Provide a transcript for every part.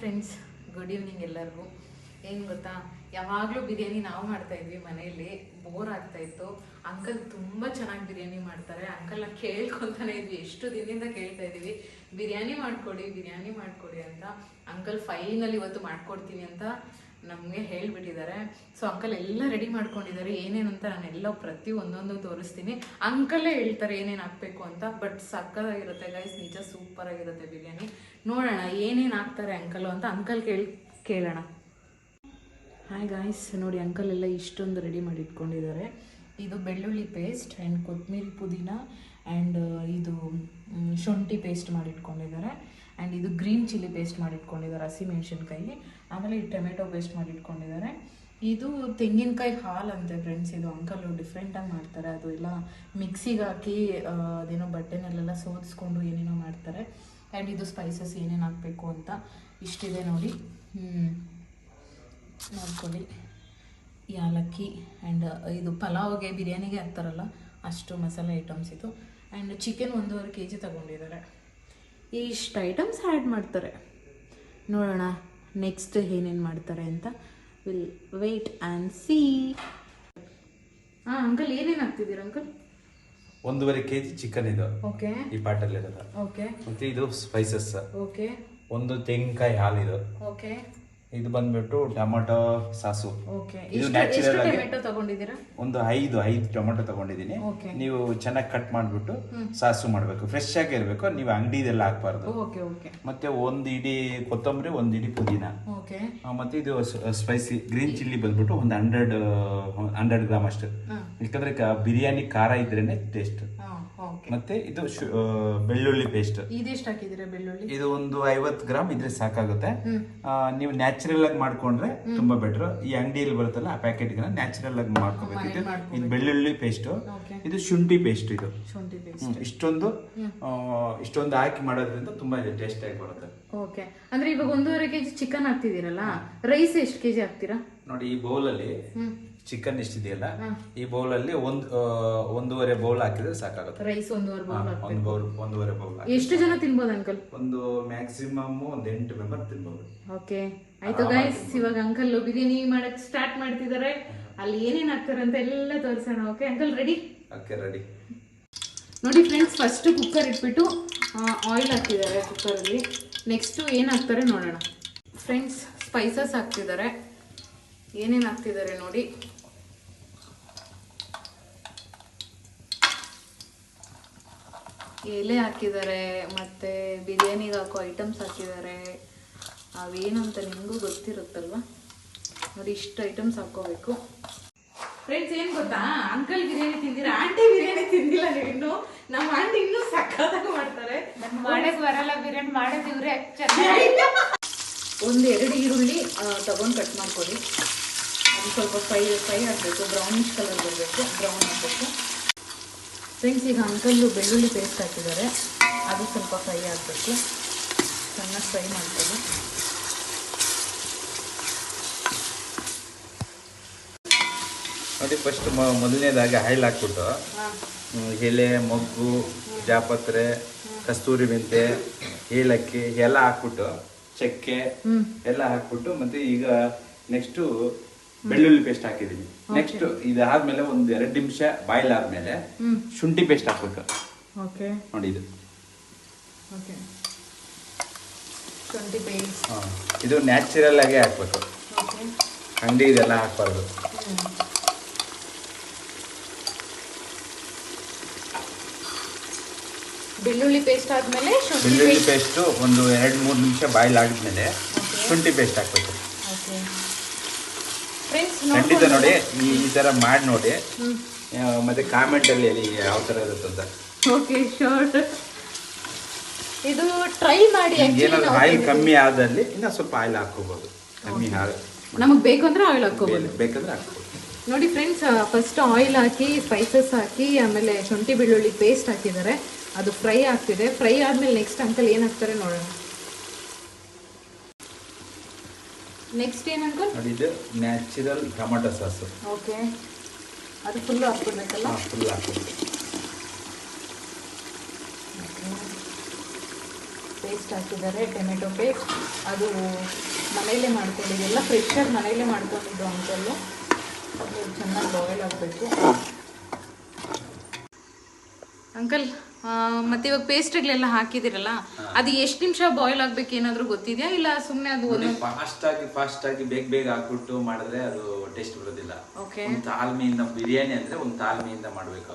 Friends good evening ಎಲ್ಲರಿಗೂ. ಏನು ಗೊತ್ತಾ? ಯಾವಾಗಲೂ ಬಿರಿಯಾನಿ ನಾವು ಮಾಡ್ತಾ ಇದ್ವಿ ಮನೆಯಲ್ಲಿ. ಬೋರ್ ಆಗ್ತಾ ಇತ್ತು. ಅಂಕಲ್ ತುಂಬ ಚೆನ್ನಾಗಿ ಬಿರಿಯಾನಿ ಮಾಡ್ತಾರೆ. ಅಂಕಲ್ನ ಕೇಳ್ಕೊತಾನೆ ಇದ್ವಿ. ಎಷ್ಟು ದಿನದಿಂದ ಕೇಳ್ತಾ ಇದ್ದೀವಿ. ಬಿರಿಯಾನಿ ಮಾಡಿಕೊಡಿ ಬಿರಿಯಾನಿ ಮಾಡಿಕೊಡಿ ಅಂತ ಅಂಕಲ್ ಫೈನಲ್ ಇವತ್ತು ಮಾಡ್ಕೊಡ್ತೀನಿ ಅಂತ ನಮಗೆ ಹೇಳಿಬಿಟ್ಟಿದ್ದಾರೆ. ಸೊ ಅಂಕಲ್ ಎಲ್ಲ ರೆಡಿ ಮಾಡ್ಕೊಂಡಿದ್ದಾರೆ. ಏನೇನು ಅಂತ ಎಲ್ಲ ಪ್ರತಿ ಒಂದೊಂದು ತೋರಿಸ್ತೀನಿ. ಅಂಕಲೇ ಹೇಳ್ತಾರೆ ಏನೇನು ಹಾಕಬೇಕು ಅಂತ ಬಟ್ ಸಕ್ಕದಾಗಿರುತ್ತೆ ಗೈಸ್ ನಿಜ ಸೂಪರ್ ಆಗಿರುತ್ತೆ ಬಿರಿಯಾನಿ. ನೋಡೋಣ ಏನೇನು ಹಾಕ್ತಾರೆ ಅಂಕಲು ಅಂತ. ಅಂಕಲ್ ಕೇಳಿ, ಕೇಳೋಣ. ಹಾಯ್ ಗಾಯ್ಸ್ ನೋಡಿ ಅಂಕಲ್ ಎಲ್ಲ ಇಷ್ಟೊಂದು ರೆಡಿ ಮಾಡಿ ಇಟ್ಕೊಂಡಿದ್ದಾರೆ ಇದು ಬೆಳ್ಳುಳ್ಳಿ ಪೇಸ್ಟ್ ಆ್ಯಂಡ್ ಕೊತ್ತಂಬರಿ ಪುದೀನ ಆ್ಯಂಡ್ ಇದು ಶುಂಠಿ ಪೇಸ್ಟ್ ಮಾಡಿ ಇಟ್ಕೊಂಡಿದ್ದಾರೆ ಆ್ಯಂಡ್ ಇದು ಗ್ರೀನ್ ಚಿಲ್ಲಿ ಪೇಸ್ಟ್ ಮಾಡಿ ಇಟ್ಕೊಂಡಿದ್ದಾರೆ ಹಸಿಮೆಣಸಿನ್ಕಾಯಿ ಆಮೇಲೆ ಈ ಟೊಮೆಟೊ ಪೇಸ್ಟ್ ಮಾಡಿ ಇಟ್ಕೊಂಡಿದ್ದಾರೆ ಇದು ತೆಂಗಿನಕಾಯಿ ಹಾಲು ಅಂತೆ ಫ್ರೆಂಡ್ಸ್ ಇದು ಅಂಕಲ್ ಡಿಫ್ರೆಂಟಾಗಿ ಮಾಡ್ತಾರೆ. ಅದು ಎಲ್ಲ ಮಿಕ್ಸಿಗೆ ಹಾಕಿ ಅದೇನೋ ಬಟ್ಟೆನಲ್ಲೆಲ್ಲ ಸೋದಿಸ್ಕೊಂಡು ಏನೇನೋ ಮಾಡ್ತಾರೆ. ಆ್ಯಂಡ್ ಇದು ಸ್ಪೈಸಸ್ ಏನೇನು ಹಾಕಬೇಕು ಅಂತ ಇಷ್ಟಿದೆ ನೋಡಿ. ನೋಡ್ಕೊಳ್ಳಿ. ಯಾಲಕ್ಕಿ ಆ್ಯಂಡ್ ಇದು ಪಲಾವ್ಗೆ, ಬಿರಿಯಾನಿಗೆ ಹಾಕ್ತಾರಲ್ಲ, ಅಷ್ಟು ಮಸಾಲೆ ಐಟಮ್ಸ್ ಇದು. ಆ್ಯಂಡ್ ಚಿಕನ್ ಒಂದೂವರೆ ಕೆ ಜಿ ತಗೊಂಡಿದ್ದಾರೆ. ಇಷ್ಟು ಐಟಮ್ಸ್ ಆ್ಯಡ್ ಮಾಡ್ತಾರೆ. ನೋಡೋಣ ನೆಕ್ಸ್ಟ್ ಏನೇನು ಮಾಡ್ತಾರೆ ಅಂತ. ವಿಲ್ ವೇಟ್ ಆ್ಯಂಡ್ ಸಿ ಹಾಂ ಅಂಕಲ್ ಏನೇನು ಹಾಕ್ತಿದ್ದೀರಾ ಅಂಕಲ್ ಒಂದೂವರೆ ಕೆ ಜಿ ಚಿಕನ್ ಇದು. ಓಕೆ ಈ ಪಾಟಲ್ಲಿರೋದು ಓಕೆ ಮತ್ತೆ ಇದು ಸ್ಪೈಸಸ್ ಓಕೆ ಒಂದು ತೆಂಗಿನಕಾಯಿ ಹಾಲು ಇದು. ಓಕೆ ಇದು ಬಂದ್ಬಿಟ್ಟು ಟೊಮೊಟೊ ಸಾಸು. ಇದು ನ್ಯಾಚುರಲ್ ಆಗಿ ಒಂದು ಐದು ಐದು ಟೊಮೊಟೊ ತಗೊಂಡಿದ್ದೀನಿ. ನೀವು ಚೆನ್ನಾಗಿ ಕಟ್ ಮಾಡ್ಬಿಟ್ಟು ಸಾಸು ಮಾಡಬೇಕು. ಫ್ರೆಶ್ ಆಗಿ ಇರಬೇಕು ನೀವು ಅಂಗಡಿದೆಲ್ಲ ಹಾಕ್ಬಾರ್ದು. ಮತ್ತೆ ಒಂದು ಇಡೀ ಕೊತ್ತಂಬರಿ ಒಂದು ಇಡೀ ಪುದೀನ. ಮತ್ತೆ ಇದು ಸ್ಪೈಸಿ ಗ್ರೀನ್ ಚಿಲ್ಲಿ ಬಂದ್ಬಿಟ್ಟು ಒಂದು ಹಂಡ್ರೆಡ್ ಹಂಡ್ರೆಡ್ ಗ್ರಾಮ್ ಅಷ್ಟು. ಯಾಕಂದ್ರೆ ಬಿರಿಯಾನಿ ಖಾರ ಇದ್ರೇನೆ ಟೇಸ್ಟ್ ಮತ್ತೆ ಇದು ಶು- ಆ, ಬೆಳ್ಳುಳ್ಳಿ ಪೇಸ್ಟ್ ಇದೆಷ್ಟು ಹಾಕಿದ್ದೀರಾ ಬೆಳ್ಳುಳ್ಳಿ? ಇದು ಒಂದು ಐವತ್ತು ಗ್ರಾಮ್ ಇದ್ರೆ ಸಾಕಾಗುತ್ತೆ. ಆ, ನೀವು ನ್ಯಾಚುರಲ್ ಆಗಿ ಮಾಡ್ಕೊಂಡ್ರೆ ತುಂಬಾ ಬೆಟರ್ ಈ ಅಂಗಡಿಯಲ್ಲಿ ಬರುತ್ತಲ್ಲ ಆ ಪ್ಯಾಕೆಟ್ ನ್ಯಾಚುರಲ್ ಆಗಿ ಮಾಡ್ಕೋಬೇಕು. ಇದು ಇದು ಬೆಳ್ಳುಳ್ಳಿ ಪೇಸ್ಟ್ ಇದು ಶುಂಠಿ ಪೇಸ್ಟ್ ಇದು. ಶುಂಠಿ ಪೇಸ್ಟ್ ಹ್ಮ್. ಇಷ್ಟೊಂದು ಆ, ಇಷ್ಟೊಂದು ಹಾಕಿ ಮಾಡೋದ್ರಿಂದ ತುಂಬಾ ಟೇಸ್ಟ್ ಆಗಿ ಬರುತ್ತೆ. ಓಕೆ ಅಂದ್ರೆ ಇವಾಗ ಒಂದೂವರೆ ಕೆಜಿ ಚಿಕನ್ ಹಾಕ್ತಿದ್ದೀರಲ್ಲ? ರೈಸ್ ಎಷ್ಟು ಕೆಜಿ ಹಾಕ್ತೀರಾ? ನೋಡಿ ಈ ಬೌಲ್ ಅಲ್ಲಿ ಹ್ಮ್. ಚಿಕನ್ ಎಷ್ಟಿದೆಯಲ್ಲ? ಇದೆಯಲ್ಲ ಈ ಬೌಲ್ ಅಲ್ಲಿ ಒಂದು ಒಂದೂವರೆ ಬೌಲ್ ಹಾಕಿದ್ರೆ ಸಾಕಾಗುತ್ತೆ. ರೈಸ್ ಒಂದೂವರೆ ಬೌಲ್ ಹಾ, ಒಂದು ಬೌಲ್ ಒಂದೂವರೆ ಬೌಲ್ ಎಷ್ಟು ಜನ ತಿನ್ಬೋದು ಅಂಕಲ್ ಒಂದು ಮ್ಯಾಕ್ಸಿಮಮ್ ಒಂದು ಎಂಟು ಮೆಂಬರ್ ತಿನ್ಬಹುದು ಓಕೆ. ಆಯ್ತು ಗೈಸ್ ಇವಾಗ ಅಂಕಲ್ ಬಿರಿಯಾನಿ ಮಾಡಕ್ ಸ್ಟಾರ್ಟ್ ಮಾಡ್ತಿದ್ದಾರೆ ಅಲ್ಲಿ ಏನೇನ್ ಹಾಕ್ತಾರೆ ಅಂತ ಎಲ್ಲ ತೋರಿಸೋಣ okay uncle ready okay ready ನೋಡಿ ಫ್ರೆಂಡ್ಸ್ ಫಸ್ಟ್ ಕುಕ್ಕರ್ ಇಟ್ಬಿಟ್ಟು ಆಯಿಲ್ ಹಾಕ್ತಿದ್ದಾರೆ ಕುಕ್ಕರಲ್ಲಿ ನೆಕ್ಸ್ಟು ಏನು ಹಾಕ್ತಾರೆ ನೋಡೋಣ. ಫ್ರೆಂಡ್ಸ್ ಸ್ಪೈಸಸ್ ಹಾಕ್ತಿದ್ದಾರೆ. ಏನೇನು ಹಾಕ್ತಿದ್ದಾರೆ ನೋಡಿ. ಎಲೆ ಹಾಕಿದ್ದಾರೆ ಮತ್ತು ಬಿರಿಯಾನಿಗೆ ಹಾಕೋ ಐಟಮ್ಸ್ ಹಾಕಿದ್ದಾರೆ. ಅವೇನು ಅಂತ ನಿಮಗೂ ಗೊತ್ತಿರುತ್ತಲ್ವ? ನೋಡಿ ಇಷ್ಟು ಐಟಮ್ಸ್ ಹಾಕ್ಕೋಬೇಕು. ಫ್ರೆಂಡ್ಸ್ ಏನು ಗೊತ್ತಾ? ಅಂಕಲ್ ಬಿರಿಯಾನಿ ತಿಂದಿರ? ಆಂಟಿ ಬಿರಿಯಾನಿ ತಿಂದಿಲ್ಲ ನೀವು ಇನ್ನು. ನಮ್ಮ ಆಂಟಿ ಇನ್ನೂ ಸಕ್ಕತ್ತಾಗಿ ಮಾಡ್ತಾರೆ. ಮಾಡಕ್ ಬರಲ್ಲ ಬಿರಿಯಾನಿ ಮಾಡೋದು ಇವ್ರೆ ಒಂದು ಎರಡು ಈರುಳ್ಳಿ ತಗೊಂಡು ಕಟ್ ಮಾಡ್ಕೊಳ್ಳಿ. ಅದು ಸ್ವಲ್ಪ ಫ್ರೈ ಫ್ರೈ ಆಗಬೇಕು. ಬ್ರೌನಿಷ್ ಕಲರ್ ಬರಬೇಕು. ಬ್ರೌನ್ ಆಗಬೇಕು. ಫ್ರೆಂಡ್ಸ್ ಈಗ ಅಂಕಲ್ಲು ಬೆಳ್ಳುಳ್ಳಿ ಪೇಸ್ಟ್ ಹಾಕಿದ್ದಾರೆ. ಅದು ಸ್ವಲ್ಪ ಫ್ರೈ ಆಗಬೇಕು. ಚೆನ್ನಾಗಿ ಫ್ರೈ ಮಾಡ್ತೀವಿ ನೋಡಿ ಫಸ್ಟ್ ಮೊದಲನೇದಾಗಿ ಆಯಿಲ್ ಹಾಕ್ಬಿಟ್ಟು ಎಲೆ ಮೊಗ್ಗು ಜಾಪತ್ರೆ ಕಸ್ತೂರಿ ಮೆಂತೆ ಏಲಕ್ಕಿ ಎಲ್ಲ ಹಾಕ್ಬಿಟ್ಟು ಚಕ್ಕೆ ಎಲ್ಲ ಹಾಕ್ಬಿಟ್ಟು ಮತ್ತೆ ಈಗ ನೆಕ್ಸ್ಟು ಬೆಳ್ಳುಳ್ಳಿ ಪೇಸ್ಟ್ ಹಾಕಿದೀನಿ. ನೆಕ್ಸ್ಟ್ ಇದಾದ್ಮೇಲೆ ಒಂದು ಎರಡು ನಿಮಿಷ ಬಾಯ್ಲ್ ಆದ್ಮೇಲೆ ಶುಂಠಿ ಪೇಸ್ಟ್ ಹಾಕ್ಬೇಕು. ಓಕೆ ನೋಡಿ ಇದು. ಓಕೆ ಶುಂಠಿ ಪೇಸ್ಟ್ ಹಾ. ಇದು ನ್ಯಾಚುರಲ್ ಆಗೇ ಹಾಕ್ಬೇಕು. ಅಂಗಡಿ ಇದೆಲ್ಲ ಹಾಕ್ಬಾರ್ದು. ಬೆಳ್ಳುಳ್ಳಿ ಪೇಸ್ಟ್ ಆದಮೇಲೆ ಬೆಳ್ಳುಳ್ಳಿ ಪೇಸ್ಟ್ ಒಂದು ಎರಡು ಮೂರು ನಿಮಿಷ ಬಾಯ್ಲ್ ಆಗಿದ್ಮೇಲೆ ಶುಂಠಿ ಪೇಸ್ಟ್ ಹಾಕ್ಬೇಕು. ಓಕೆ ಖಂಡಿತ ನೋಡಿ ಈ ಈ ಥರ ಮಾಡಿ ನೋಡಿ. ಮತ್ತೆ ಕಾಮೆಂಟ್ ಕಾಮೆಂಟಲ್ಲಿ ಹೇಳಿ ಯಾವ ತರ ಇರುತ್ತೆ ಅಂತ. ಓಕೆ ಶೋರ್ ಇದು ಟ್ರೈ ಮಾಡಿ ಏನಾದ್ರು ಆಯಿಲ್ ಕಮ್ಮಿ ಆದಲ್ಲಿ ಇನ್ನ ಸ್ವಲ್ಪ ಆಯಿಲ್ ಹಾಕೋಬಹುದು ಕಮ್ಮಿ ನಮಗೆ ಬೇಕು ಅಂದ್ರೆ ಆಯಿಲ್ ಹಾಕೋಬಹುದು ಬೇಕಂದ್ರೆ ಹಾಕೋಬಹುದು ನೋಡಿ ಫ್ರೆಂಡ್ಸ್ ಫಸ್ಟ್ ಆಯಿಲ್ ಹಾಕಿ ಸ್ಪೈಸಸ್ ಹಾಕಿ ಆಮೇಲೆ ಶುಂಠಿ ಬೆಳ್ಳುಳ್ಳಿ ಪೇಸ್ಟ್ ಹಾಕಿದ್ದಾರೆ. ಅದು ಫ್ರೈ ಆಗ್ತಿದೆ. ಫ್ರೈ ಆದ್ಮೇಲೆ ನೆಕ್ಸ್ಟ್ ಅಂಕಲ್ ಏನು ಹಾಕ್ತಾರೆ ನೋಡೋಣ. ನೆಕ್ಸ್ಟ್ ಏನು ಅಂಕಲ್ ಅದು ಇದು ನ್ಯಾಚುರಲ್ ಟೊಮೆಟೊ ಸಾಸ್. ಓಕೆ ಅದು ಫುಲ್ಲು ಹಾಕ್ಬಿಡ್ಬೇಕಲ್ಲ? ಫುಲ್ ಹಾಕೋದು ಪೇಸ್ಟ್ ಹಾಕಿದ್ದಾರೆ ಟೊಮೆಟೊ ಪೇಸ್ಟ್ ಅದು ಮನೆಯಲ್ಲೇ ಮಾಡ್ಕೊಂಡಿದ್ದೆ. ಎಲ್ಲ ಫ್ರೆಶಾಗಿ ಮನೆಯಲ್ಲೇ ಮಾಡ್ಕೊಂಡಿದ್ದು ಅಂಕಲ್ಲು ಅದು ಚೆನ್ನಾಗಿ ಬಾಯ್ಲ್ ಆಗಬೇಕು. ಅಂಕಲ್ ಮತ್ತೆ ಇವಾಗ ಪೇಸ್ಟ್ಗಳೆಲ್ಲ ಹಾಕಿದಿರಲ್ಲ ಅದು ಎಷ್ಟು ನಿಮಿಷ ಬಾಯ್ಲ್ ಆಗ್ಬೇಕು ಏನಾದ್ರೂ ಗೊತ್ತಿದ್ಯಾ? ಇಲ್ಲ ಸುಮ್ಮನೆ ಅದು ಒಂದು ಫಾಸ್ಟ್ ಆಗಿ ಫಾಸ್ಟ್ ಆಗಿ ಬೇಗ ಬೇಗ ಹಾಕ್ಬಿಟ್ಟು ಮಾಡಿದ್ರೆ ಅದು ಟೇಸ್ಟ್ ಬರೋದಿಲ್ಲ ಒಂದು ತಾಳ್ಮೆಯಿಂದ ಬಿರಿಯಾನಿ ಅಂದ್ರೆ ಒಂದು ತಾಳ್ಮೆಯಿಂದ ಮಾಡ್ಬೇಕು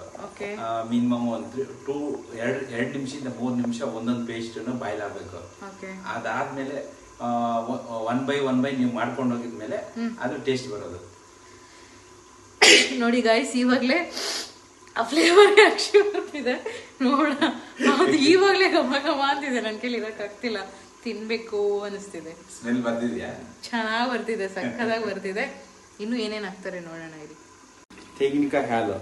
ಮಿನಿಮಮ್ ಒಂದು ಟೂ ಎರಡು ಎರಡು ನಿಮಿಷದಿಂದ ಮೂರ್ ನಿಮಿಷ ಒಂದೊಂದು ಪೇಸ್ಟ್ನು ಬಾಯ್ಲ್ ಆಗಬೇಕು ಅದಾದ್ಮೇಲೆ ಒನ್ ಬೈ ಒನ್ ಬೈ ನೀವು ಮಾಡ್ಕೊಂಡು ಹೋಗಿದ್ಮೇಲೆ ಅದು ಟೇಸ್ಟ್ ಬರೋದು. ನೋಡಿ ಗಾಯ್ಸ್ ಇವಾಗಲೇ ಆ ಫ್ಲೇವರ್ ಅಕ್ಷಿ ಬರ್ತಿದೆ. ನೋಡ ಅದು ಈವಾಗ್ಲೇ ಗಮ ಗಮ ಅಂತಿದೆ. ನನ್ನ ಕೈಲಿ ಇರೋಕ್ಕಾಗ್ತಿಲ್ಲ ತಿನ್ಬೇಕು ಅನಿಸ್ತಿದೆ. ಸ್ಮೆಲ್ ಬರ್ತಿದ್ಯಾ ಚೆನ್ನಾಗಿ ಬರ್ತಿದೆ ಸಕ್ಕದಾಗಿ ಬರ್ತಿದೆ. ಇನ್ನು ಏನೇನ್ ಹಾಕ್ತಾರೆ ನೋಡೋಣ ಇಲ್ಲಿ. ತೆಂಗಿನಕಾಯಿ ಹಾಲು.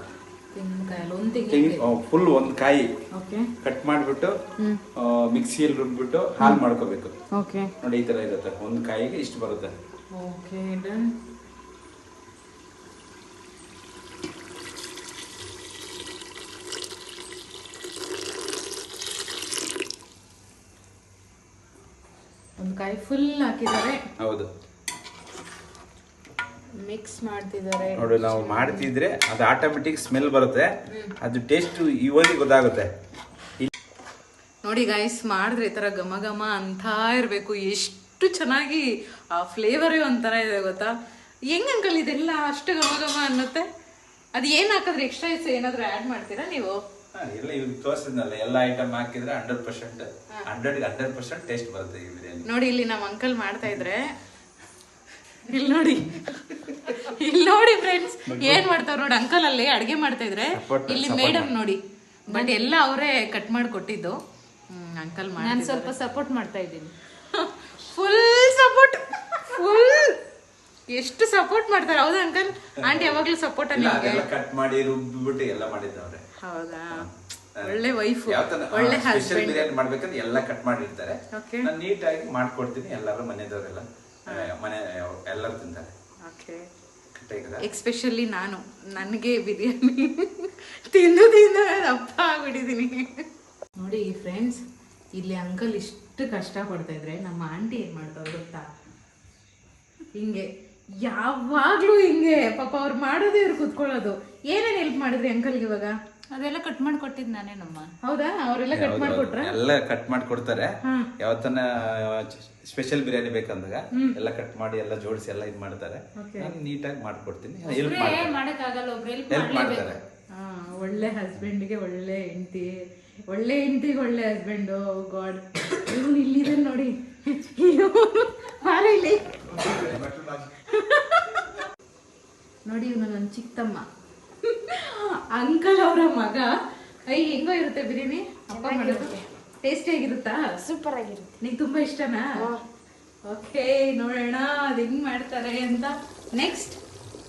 ತೆಂಗಿನಕಾಯಿ ಒಂದು ತೆಂಗಿನ ತೆಂಗಿನಕಾಯಿ ಫುಲ್ ಒಂದ್ ಕಾಯಿ. ಓಕೆ. ಕಟ್ ಮಾಡ್ಬಿಟ್ಟು ಮಿಕ್ಸಿಯಲ್ಲಿ ರುಬ್ಬಿಟ್ಟು ಹಾಲು ಮಾಡ್ಕೋಬೇಕು. ಓಕೆ. ನೋಡಿ ಈ ತರ ಇರುತ್ತೆ. ಒಂದ್ ಕಾಯಿಗೆ ಇಷ್ಟು ಬರುತ್ತೆ. ಓಕೆ ಡನ್ ಒಂದು ಕಾಯಿ ಫುಲ್ ಹಾಕಿದ್ದಾರೆ. ಹೌದು. ಮಿಕ್ಸ್ ಮಾಡ್ತಿದ್ದಾರೆ. ನೋಡಿ ನಾವು ಮಾಡ್ತಿದ್ರೆ ಅದು ಆಟೋಮೆಟಿಕ್ ಸ್ಮೆಲ್ ಬರುತ್ತೆ. ಅದು ಟೇಸ್ಟ್ ಇವಾಗ ಗೊತ್ತಾಗುತ್ತೆ. ನೋಡಿ ಗಾಯ್ಸ್ ಮಾಡಿದ್ರೆ ಈ ಥರ ಘಮ ಘಮ ಅಂತ ಇರಬೇಕು. ಎಷ್ಟು ಚೆನ್ನಾಗಿ ಆ ಫ್ಲೇವರೇ ಒಂಥರ ಇದೆ ಗೊತ್ತಾ? ಹೆಂಗ್ ಅಂಕಲ್ ಇದೆಲ್ಲ ಅಷ್ಟು ಘಮ ಘಮ ಅನ್ನತ್ತೆ? ಅದು ಏನು ಹಾಕಿದ್ರೆ? ಎಕ್ಸ್ಟ್ರಾ ಏನಾದರೂ ಆ್ಯಡ್ ಮಾಡ್ತೀರಾ ನೀವು? ಎಲ್ಲ ಇವಾಗ ತೋರಿಸಿದ್ನಲ್ಲ ಎಲ್ಲ ಐಟಮ್ ಹಾಕಿದ್ರೆ hundred percent hundred hundred percent taste ಬರುತ್ತೆ ಈ ಬಿರಿಯಾನಿ. ನೋಡಿ ಇಲ್ಲಿ ನಮ್ಮ ಅಂಕಲ್ ಮಾಡ್ತಾ ಇದ್ರೆ ಇಲ್ಲಿ ನೋಡಿ ಇಲ್ಲಿ ನೋಡಿ ಫ್ರೆಂಡ್ಸ್ ಏನ್ ಮಾಡ್ತಾವ್ರ ನೋಡಿ ಅಂಕಲ್ ಅಲ್ಲಿ ಅಡಿಗೆ ಮಾಡ್ತಾ ಇದ್ರೆ ಇಲ್ಲಿ ಮೇಡಮ್ ನೋಡಿ ಬಟ್ ಎಲ್ಲ ಅವರೇ ಕಟ್ ಮಾಡಿ ಕೊಟ್ಟಿದ್ದು ಅಂಕಲ್ ನಾನು ಸ್ವಲ್ಪ ಸಪೋರ್ಟ್ ಮಾಡ್ತಾ ಇದ್ದೀನಿ. ಫುಲ್ ಸಪೋರ್ಟ್ ಫುಲ್ ಎಷ್ಟು ಸಪೋರ್ಟ್ ಮಾಡ್ತಾರೆ ಹೌದಾ ಅಂಕಲ್ ಆಂಟಿ ಯಾವಾಗ್ಲೂ ಸಪೋರ್ಟ್ ಅಲ್ಲಿ ಕಟ್ ಮಾಡಿ ರುಬ್ಬಿಬಿಟ್ಟು ಎಲ್ಲ ಮಾಡಿದ್ದವ್ರೆ. ಹೌದಾ? ಒಳ್ಳೆ ವೈಫ್ ಒಳ್ಳೆ ಸ್ಪೆಷಲ್ ಬಿರಿಯಾನಿ ಮಾಡ್ಬೇಕಂದ್ರೆ ಎಲ್ಲ ಕಟ್ ಮಾಡಿರ್ತಾರೆ. ನಾನು ನೀಟಾಗಿ ಮಾಡ್ಕೊಡ್ತೀನಿ ಎಲ್ಲರೂ ಮನೆದವರೆಲ್ಲ. ಮನೆ ಎಲ್ಲರೂ ತಿಂತಾರೆ. ಎಕ್ಸ್ಪೆಷಲಿ ನಾನು. ನನಗೆ ಬಿರಿಯಾನಿ ತಿಂದು ತಿಂದು ಅಪ್ಪ ಆಗ್ಬಿಟ್ಟಿದ್ದೀನಿ ನೋಡಿ ಫ್ರೆಂಡ್ಸ್ ಇಲ್ಲಿ ಅಂಕಲ್ ಇಷ್ಟು ಕಷ್ಟ ಪಡ್ತಾ ಇದ್ರೆ ನಮ್ಮ ಆಂಟಿ ಏನ್ ಮಾಡ್ತಾವ್ರು ಗೊತ್ತಾ? ಹಿಂಗೆ ಯಾವಾಗ್ಲೂ ಹಿಂಗೆ ಪಾಪ ಅವ್ರು ಮಾಡೋದೇ ಇವ್ರು ಕುತ್ಕೊಳ್ಳೋದು. ಏನೇನ್ ಹೆಲ್ಪ್ ಮಾಡಿದ್ರಿ ಅಂಕಲ್ಗೆ ಇವಾಗ? ಅದೆಲ್ಲ ಕಟ್ ಮಾಡಿ ನಾನೇ ನಮ್ಮ ಹೌದಾ? ಅವರೆಲ್ಲ ಕಟ್ ಮಾಡ್ಕೊಟ್ರ? ಎಲ್ಲ ಕಟ್ ಮಾಡಿ ಕೊಡ್ತಾರೆ ಯಾವತ್ತನ ಸ್ಪೆಷಲ್ ಬಿರಿಯಾನಿ ಬೇಕಂದಾಗ ಎಲ್ಲ ಕಟ್ ಮಾಡಿ ಎಲ್ಲ ಜೋಡಿಸಿ ಎಲ್ಲ ಇದು ಮಾಡ್ತಾರೆ. ನಾನು ನೀಟಾಗಿ ಮಾಡ್ಕೊಡ್ತೀನಿ. ಹೆಲ್ಪ್ ಮಾಡ್ತಾರೆ. ಮಾಡಕ್ಕಾಗಲ್ಲ ಒಬ್ರು ಹೆಲ್ಪ್ ಮಾಡ್ತಾರೆ. ಹಾ ಒಳ್ಳೆ ಹಸ್ಬೆಂಡ್ಗೆ ಒಳ್ಳೆ ಹೆಂಡತಿ ಒಳ್ಳೆ ಹೆಂಡತಿಗೆ ಒಳ್ಳೆ ಹಸ್ಬೆಂಡು ಗಾಡ್. ಇವನು ಇಲ್ಲಿದೆ ನೋಡಿ. ಇಲ್ಲಿ. ನೋಡಿ ಇವನು ನನ್ನ ಚಿಕ್ಕಮ್ಮ. ಅಂಕಲ್ ಅವರ ಮಗ. ಐ ಹೆಂಗೋ ಇರುತ್ತೆ ಬಿರಿಯಾನಿ? ಅಪ್ಪ ಮಾಡೋದು ಟೇಸ್ಟಿ ಆಗಿರುತ್ತಾ? ಸೂಪರ್ ಆಗಿರುತ್ತೆ. ನಿಂಗೆ ತುಂಬಾ ಇಷ್ಟನಾ? ಓಕೆ ನೋಡೋಣ ಅದು ಹೆಂಗ್ ಮಾಡ್ತಾರೆ ಅಂತ. ನೆಕ್ಸ್ಟ್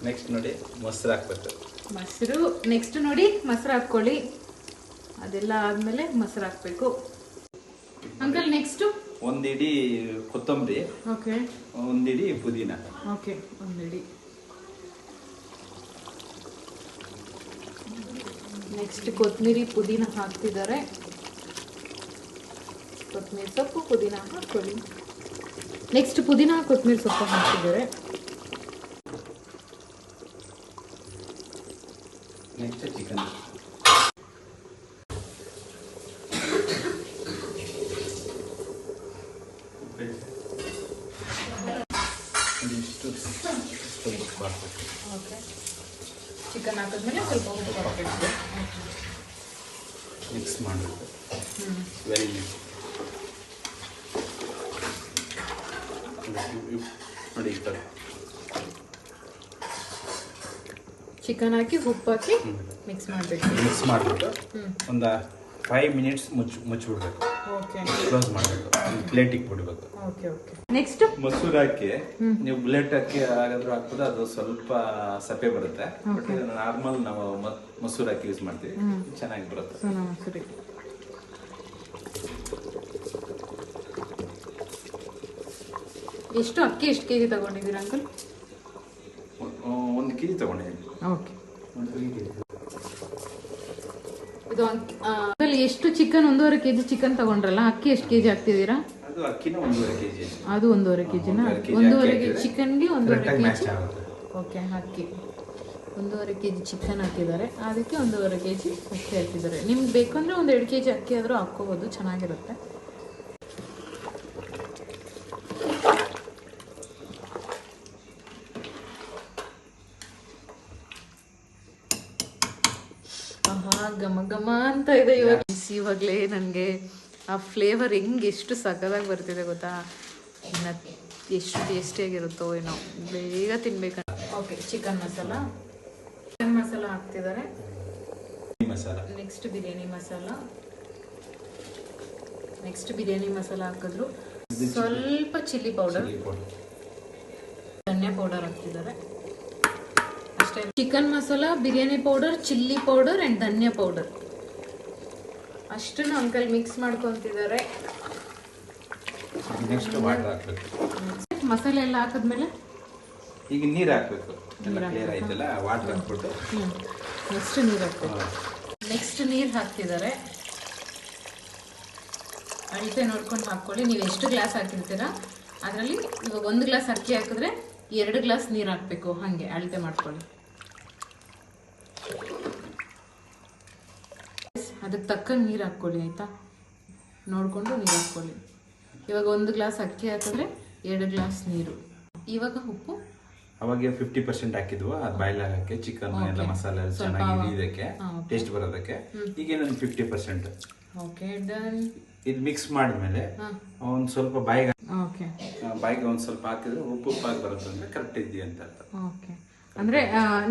ನೆಕ್ಸ್ಟ್ ನೋಡಿ ಮೊಸರು ಹಾಕ್ಬೇಕು. ಮೊಸರು. ನೆಕ್ಸ್ಟ್ ನೋಡಿ ಮೊಸರು ಹಾಕ್ಕೊಳ್ಳಿ. ಅದೆಲ್ಲ ಆದ್ಮೇಲೆ ಮೊಸರು ಹಾಕ್ಬೇಕು. ಅಂಕಲ್ ನೆಕ್ಸ್ಟ್ ಒಂದಿಡಿ ಕೊತ್ತಂಬರಿ. ಓಕೆ ಒಂದಿಡಿ ಪುದೀನ. ಓಕೆ ಒಂದಿಡಿ. ನೆಕ್ಸ್ಟ್ ಕೊತ್ತಂಬರಿ ಪುದೀನ ಹಾಕ್ತಿದ್ದಾರೆ ಕೊತ್ತಂಬರಿ ಸೊಪ್ಪು ಪುದೀನ ಹಾಕ್ಕೊಳ್ಳಿ. ನೆಕ್ಸ್ಟ್ ಪುದೀನ ಕೊತ್ತಂಬರಿ ಸೊಪ್ಪು ಹಾಕ್ತಿದ್ದಾರೆ ನೆಕ್ಸ್ಟ್ ಚಿಕನ್ ಇಷ್ಟು ಇಷ್ಟು ಉಪ್ಪು ಹಾಕ್ಬೇಕು ಓಕೆ ಚಿಕನ್ ಹಾಕಿದ್ಮೇಲೆ ಸ್ವಲ್ಪ ಉಪ್ಪು ಹಾಕ್ಬೇಕು. ಮಾಡಬೇಕು ವೆರಿ ನೋಡಿ ಈ ಥರ. ಚಿಕನ್ ಹಾಕಿ ಉಪ್ಪು ಹಾಕಿ ಮಿಕ್ಸ್ ಮಾಡಬೇಕು ಮಿಕ್ಸ್ ಮಾಡಿಬಿಟ್ಟು ಒಂದು ಫೈವ್ ಮಿನಿಟ್ಸ್ ಮುಚ್ಚಿ ಮುಚ್ಚಿಬಿಡ್ಬೇಕು. ಕ್ಲೋಸ್ ಮಾಡಬೇಕು. ಬಿಡಬೇಕು ಓಕೆ ಓಕೆ ನೆಕ್ಸ್ಟ್ ಮೊಸರು ಹಾಕಿ ನೀವು ಬುಲೆಟ್ ಹಾಕಿ ಹಾಗಾದ್ರೂ ಹಾಕ್ಬೋದು ಅದು ಸ್ವಲ್ಪ ಸಪ್ಪೆ ಬರುತ್ತೆ. ಬಟ್ ನಾರ್ಮಲ್ ನಾವು ಮೊಸರು ಹಾಕಿ ಯೂಸ್ ಮಾಡ್ತೀವಿ. ಚೆನ್ನಾಗಿ ಬರುತ್ತೆ. ಸೋನಾ ಮಸೂರಿ. ಎಷ್ಟು ಅಕ್ಕಿ ಎಷ್ಟು ಕೆಜಿ ತಗೊಂಡಿದ್ದೀರಾ ಅಂಕಲ್ ಒಂದು ಕೆಜಿ ತಗೊಂಡಿದ್ದೀನಿ. ಓಕೆ ಇದು ಸರಿ ಎಷ್ಟು ಚಿಕನ್ ಒಂದೂವರೆ ಕೆಜಿ ಚಿಕನ್ ತಗೊಂಡ್ರಲ್ಲ ಅಕ್ಕಿ ಎಷ್ಟು ಕೆಜಿ ಹಾಕ್ತಿದ್ದೀರಾ? ಅದು ಅಕ್ಕಿನ ಒಂದೂವರೆ ಕೆ ಜಿ ಅದು ಒಂದೂವರೆ ಕೆಜಿನ? ಒಂದೂವರೆ ಕೆಜಿ ಚಿಕನ್ಗೆ ಒಂದೂವರೆ ಕೆಜಿ ಓಕೆ ಅಕ್ಕಿ. ಒಂದೂವರೆ ಕೆಜಿ ಚಿಕನ್ ಹಾಕಿದ್ದಾರೆ. ಅದಕ್ಕೆ ಒಂದೂವರೆ ಕೆಜಿ ಅಕ್ಕಿ ಹಾಕಿದ್ದಾರೆ. ನಿಮ್ಗೆ ಬೇಕಂದ್ರೆ ಒಂದು ಎರಡು ಕೆಜಿ ಅಕ್ಕಿ ಆದರೂ ಹಾಕ್ಕೋಬೋದು ಚೆನ್ನಾಗಿರುತ್ತೆ. ಆಹಾ ಘಮ ಘಮ ಅಂತ ಇದೆ ಇವಾಗ ಇವಾಗಲೇ ನನಗೆ ಆ ಫ್ಲೇವರ್ ಹೆಂಗೆ ಎಷ್ಟು ಸಕ್ಕದಾಗಿ ಬರ್ತಿದೆ ಗೊತ್ತಾ? ಇನ್ನು ಎಷ್ಟು ಟೇಸ್ಟಿಯಾಗಿರುತ್ತೋ ಏನೋ. ಬೇಗ ತಿನ್ಬೇಕು. Okay chicken masala chicken masala. ಹಾಕ್ತಿದ್ದಾರೆ ನೆಕ್ಸ್ಟ್ ಬಿರಿಯಾನಿ ಮಸಾಲ. ನೆಕ್ಸ್ಟ್ ಬಿರಿಯಾನಿ ಮಸಾಲ ಹಾಕಿದ್ರು. ಸ್ವಲ್ಪ ಚಿಲ್ಲಿ ಪೌಡರ್ ಚಿಲ್ಲಿ ಪೌಡರ್ ಧನ್ಯ ಪೌಡರ್ ಹಾಕ್ತಿದ್ದಾರೆ ಅಷ್ಟೇ. Chicken masala biryani powder chilli powder and Dhanya powder ಅಷ್ಟನ್ನು ಅಂಕಲ್ ಮಿಕ್ಸ್ ಮಾಡ್ಕೊತಿದ್ದಾರೆ ನೆಕ್ಸ್ಟ್ ವಾಟರ್ ಹಾಕ್ಬೇಕು. ಮಸಾಲೆ ಎಲ್ಲ ಹಾಕಿದ್ಮೇಲೆ? ಈಗ ನೀರು ಹಾಕ್ಬೇಕು. ಎಲ್ಲ ಕ್ಲಿಯರ್ ಆಯ್ತಲ್ಲ? ವಾಟರ್ ಹಾಕ್ಬಿಟ್ಟು. ಹ್ಞೂ ನೆಕ್ಸ್ಟ್ ನೀರು ಹಾಕ್ಬೇಕು. ನೆಕ್ಸ್ಟ್ ನೀರು ಹಾಕ್ತಿದ್ದಾರೆ ಅಳತೆ ನೋಡ್ಕೊಂಡು ಹಾಕ್ಕೊಳ್ಳಿ. ನೀವು ಎಷ್ಟು ಗ್ಲಾಸ್ ಹಾಕಿರ್ತೀರಾ? ಅದರಲ್ಲಿ ಇವಾಗ ಒಂದು ಗ್ಲಾಸ್ ಅಕ್ಕಿ ಹಾಕಿದ್ರೆ ಎರಡು ಗ್ಲಾಸ್ ನೀರು ಹಾಕಬೇಕು. ಹಾಗೆ ಅಳತೆ ಮಾಡ್ಕೊಳ್ಳಿ. ಅದಕ್ಕೆ ತಕ್ಕಂಗೆ ನೀರು ಹಾಕ್ಕೊಳ್ಳಿ ಆಯಿತಾ? ನೋಡಿಕೊಂಡು ನೀರು ಹಾಕ್ಕೊಳ್ಳಿ. ಇವಾಗ ಒಂದು ಗ್ಲಾಸ್ ಅಕ್ಕಿ ಹಾಕಿದ್ರೆ ಎರಡು ಗ್ಲಾಸ್ ನೀರು. ಇವಾಗ ಉಪ್ಪು? ಅವಾಗ ಫಿಫ್ಟಿ ಪರ್ಸೆಂಟ್ ಹಾಕಿದ್ವು ಅದು ಬಾಯ್ಲ್ ಹಾಕಕ್ಕೆ ಚಿಕನ್ ಎಲ್ಲ ಮಸಾಲೆ ಎಲ್ಲ ಚೆನ್ನಾಗಿ ಇದಕ್ಕೆ ಟೇಸ್ಟ್ ಬರೋದಕ್ಕೆ ಈಗ ಫಿಫ್ಟಿ ಪರ್ಸೆಂಟ್ ಓಕೆ ಡನ್ ಇದು ಮಿಕ್ಸ್ ಮಾಡಿದ್ಮೇಲೆ ಒಂದು ಸ್ವಲ್ಪ ಬಾಯಿಗೆ ಓಕೆ ಬಾಯಿಗೆ ಒಂದು ಸ್ವಲ್ಪ ಹಾಕಿದ್ರೆ ಉಪ್ಪು ಉಪ್ಪಾಗಿ ಬರುತ್ತೆ ಅಂದ್ರೆ ಕರೆಕ್ಟ್ ಇದೆಯಾ ಅಂತ ಅರ್ಥ. ಓಕೆ ಅಂದ್ರೆ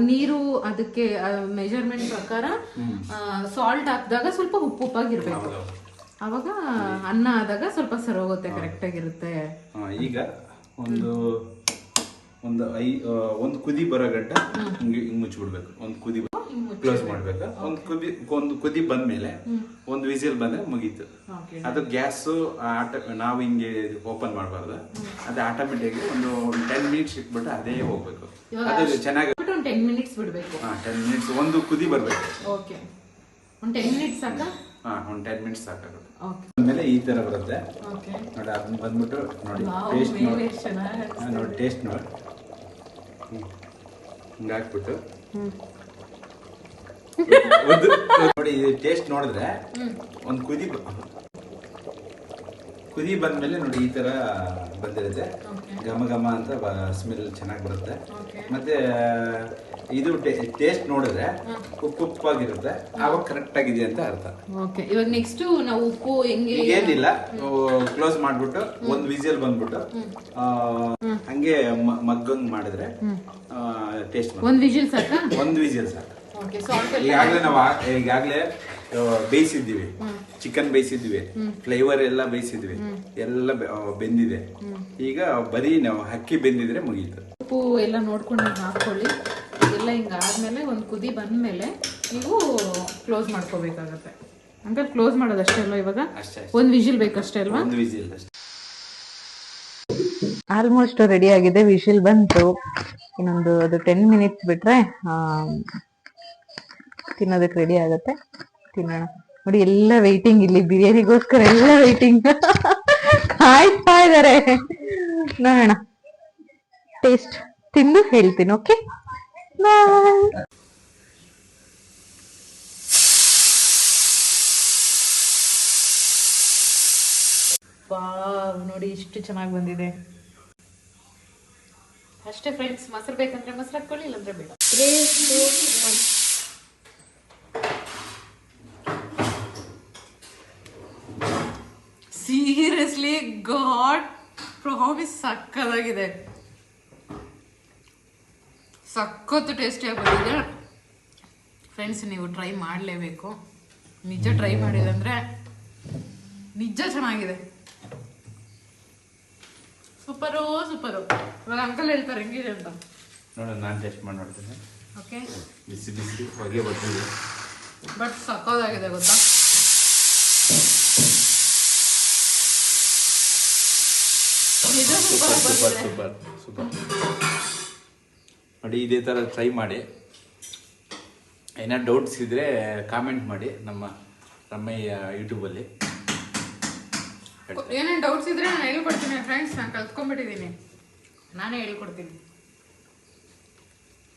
ನೀರು ಅದಕ್ಕೆ ಮೆಜರ್ಮೆಂಟ್ ಪ್ರಕಾರ ಸಾಲ್ಟ್ ಹಾಕಿದಾಗ ಸ್ವಲ್ಪ ಉಪ್ಪು ಉಪ್ಪಾಗಿರ್ಬೇಕು. ಅವಾಗ ಅನ್ನ ಆದಾಗ ಸ್ವಲ್ಪ ಸರೋಗುತ್ತೆ ಕರೆಕ್ಟ್ ಆಗಿರುತ್ತೆ ಈಗ ಒಂದು ಒಂದು ಐ ಒಂದು ಕುದಿ ಬರೋ ಗಂಟ ಹಿಂಗೆ ಹಿಂಗೆ ಮುಚ್ಚಿಬಿಡ್ಬೇಕು. ಒಂದು ಕುದಿ ಕ್ಲೋಸ್ ಮಾಡ್ಬೇಕು? ಒಂದು ಕುದಿ ಒಂದು ಕುದಿ ಬಂದ್ಮೇಲೆ ಒಂದು ವಿಸಿಲ್ ಬಂದ್ರೆ ಮುಗೀತು. ಅದು ಗ್ಯಾಸ್ ಆಟ ನಾವು ಹಿಂಗೆ ಓಪನ್ ಮಾಡಬಾರ್ದು? ಅದು ಆಟೋಮೆಟಿಕ್ ಒಂದು ಟೆನ್ ಮಿನಿಟ್ಸ್ ಇಟ್ಬಿಟ್ಟು ಅದೇ ಹೋಗ್ಬೇಕು. ಅದು ಚೆನ್ನಾಗಿ ಒಂದು ಟೆನ್ ಮಿನಿಟ್ಸ್ ಬಿಡಬೇಕು. ಟೆನ್ ಮಿನಿಟ್ಸ್ ಒಂದು ಕುದಿ ಬರಬೇಕು. ಓಕೆ ಒಂದು ಟೆನ್ ಮಿನಿಟ್ಸ್ ಸಾಕು? ಹಾ ಒಂದು ಟೆನ್ ಮಿನಿಟ್ಸ್ ಸಾಕಾಗುತ್ತೆ. ಆಮೇಲೆ ಈ ತರ ಬರುತ್ತೆ. ನೋಡಿ ಅದನ್ನ ಬಂದ್ಬಿಟ್ಟು ನೋಡಿ ಟೇಸ್ಟ್ ನೋಡಿ. ಹಾ, ನೋಡಿ ಟೇಸ್ಟ್ ನೋಡಿ. ಹ್ಞೂ ಹಿಂಗ್ ಹಾಕ್ಬಿಟ್ಟು ಒಂದು ನೋಡಿ ಇದು ಟೇಸ್ಟ್ ನೋಡಿದ್ರೆ ಒಂದು ಕುದಿ ಕುದಿ ಬಂದ್ಮೇಲೆ ನೋಡಿ ಈ ತರ ಬಂದಿರುತ್ತೆ. ಘಮ ಘಮ ಅಂತ ಸ್ಮೆಲ್ ಚೆನ್ನಾಗಿ ಬರುತ್ತೆ. ಮತ್ತೆ ಇದು ಟೇಸ್ಟ್ ನೋಡಿದ್ರೆ ಉಪ್ಪು ಉಪ್ಪಾಗಿರುತ್ತೆ ಆವಾಗ ಕರೆಕ್ಟ್ ಆಗಿದೆ ಅಂತ ಅರ್ಥ. ಓಕೆ ಇವಾಗ ನೆಕ್ಸ್ಟ್ ನಾವು ಉಪ್ಪು ಹೆಂಗೆ ಏನಿಲ್ಲ. ಕ್ಲೋಸ್ ಮಾಡ್ಬಿಟ್ಟು ಒಂದು ವಿಜಿಯಲ್ ಬಂದ್ಬಿಟ್ಟು ಹಂಗೆ ಮಗ್ಗಂಗ್ ಮಾಡಿದ್ರೆ ಟೇಸ್ಟ್ ಒಂದು ವಿಜಿಲ್ ಸಾಕಾ? ಒಂದ್ ವಿಜಿಯಲ್ ಸಾಕು. ಈಗಾಗ್ಲೇ ನಾವು ಈಗಾಗಲೇ ಬೇಯಿಸಿದ್ದೀವಿ. ಚಿಕನ್ ಬೇಯಿಸಿದ್ವಿ ಫ್ಲೇವರ್ ಎಲ್ಲ ಬೇಯಿಸಿದ್ವಿ ಎಲ್ಲ ಬೆಂದಿದೆ. ಈಗ ಬರೀ ನಾವು ಅಕ್ಕಿ ಬೆಂದಿದ್ರೆ ಮುಗೀತು. ಉಪ್ಪು ಎಲ್ಲ ನೋಡ್ಕೊಂಡು ಹಾಕೊಳ್ಳಿ. ಎಲ್ಲ ಹಿಂಗ ಆದ್ಮೇಲೆ ಒಂದು ಕುದಿ ಬಂದ್ಮೇಲೆ ನೀವು ಕ್ಲೋಸ್ ಮಾಡ್ಕೋಬೇಕಾಗತ್ತೆ. ಅಂದ್ರೆ ಕ್ಲೋಸ್ ಮಾಡೋದಷ್ಟೇ ಅಲ್ವಾ ಇವಾಗ? ಒಂದ್ ವಿಜಿಲ್ ಬೇಕಷ್ಟೇ ಅಲ್ವಾ? ಒಂದು ವಿಜಿಲ್ ಅಷ್ಟೇ. ಆಲ್ಮೋಸ್ಟ್ ರೆಡಿ ಆಗಿದೆ ವಿಶಿಲ್ ಬಂತು. ಇನ್ನೊಂದು ಅದು ಟೆನ್ ಮಿನಿಟ್ಸ್ ಬಿಟ್ರೆ ಆ, ತಿನ್ನೋದಕ್ಕೆ ರೆಡಿ ಆಗುತ್ತೆ. ತಿನ್ನೋಣ. ನೋಡಿ ಎಲ್ಲ ವೈಟಿಂಗ್ ಇಲ್ಲಿ. ಬಿರಿಯಾನಿಗೋಸ್ಕರ ಎಲ್ಲ ವೈಟಿಂಗ್ ಕಾಯ್ತಾ ಇದಾರೆ. ನೋಡೋಣ. ಟೇಸ್ಟ್ ತಿಂದು ಹೇಳ್ತೀನಿ ಓಕೆ ಬಾಯ್ ವಾವ್ ನೋಡಿ ಇಷ್ಟು ಚೆನ್ನಾಗಿ ಬಂದಿದೆ. ಅಷ್ಟೇ ಫ್ರೆಂಡ್ಸ್ ಮೊಸರು ಬೇಕಂದ್ರೆ ಮೊಸರು ಹಾಕೊಳ್ಳಿ ಇಲ್ಲಾಂದ್ರೆ ಬೇಡ. ಸೀರಿಯಸ್ಲಿ ಗಾಡ್ ಪ್ರಾಮಿಸ್ ಸಕ್ಕದಾಗಿದೆ. ಸಖತ್ತು ಟೇಸ್ಟಿಯಾಗಿ ಬಂದಿದೆ. ಫ್ರೆಂಡ್ಸ್ ನೀವು ಟ್ರೈ ಮಾಡಲೇಬೇಕು. ನಿಜ ಟ್ರೈ ಮಾಡಿದಂದ್ರೆ ನಿಜ ಚೆನ್ನಾಗಿದೆ. ಸೂಪರು ಸೂಪರು ಇವಾಗ ಅಂಕಲ್ ಹೇಳ್ತಾರೆ ಹೆಂಗಿದೆ ಅಂತ? ನೋಡೋಣ ನಾನು ಟೆಸ್ಟ್ ಮಾಡಿ ನೋಡ್ತೀನಿ. ಓಕೆ ಬಿಸಿ ಬಿಸಿ ಹೊಗೆ ಬರ್ತಿದೆ. ಬಟ್ ಸಕ್ಕದಾಗಿದೆ ಗೊತ್ತಾ? Super super super super. ನೋಡಿ ಇದೇ ಥರ ಟ್ರೈ ಮಾಡಿ. ಏನಾದ್ರು ಡೌಟ್ಸ್ ಇದ್ದರೆ ಕಾಮೆಂಟ್ ಮಾಡಿ ನಮ್ಮ ರಮ್ಮಯ್ಯ ಯೂಟ್ಯೂಬಲ್ಲಿ ಏನೇನು ಡೌಟ್ಸ್ ಇದ್ರೆ ನಾನು ಹೇಳ್ಕೊಡ್ತೀನಿ ಫ್ರೆಂಡ್ಸ್ ನಾನು ಕಲ್ತ್ಕೊಂಡ್ಬಿಟ್ಟಿದ್ದೀನಿ. ನಾನೇ ಹೇಳ್ಕೊಡ್ತೀನಿ.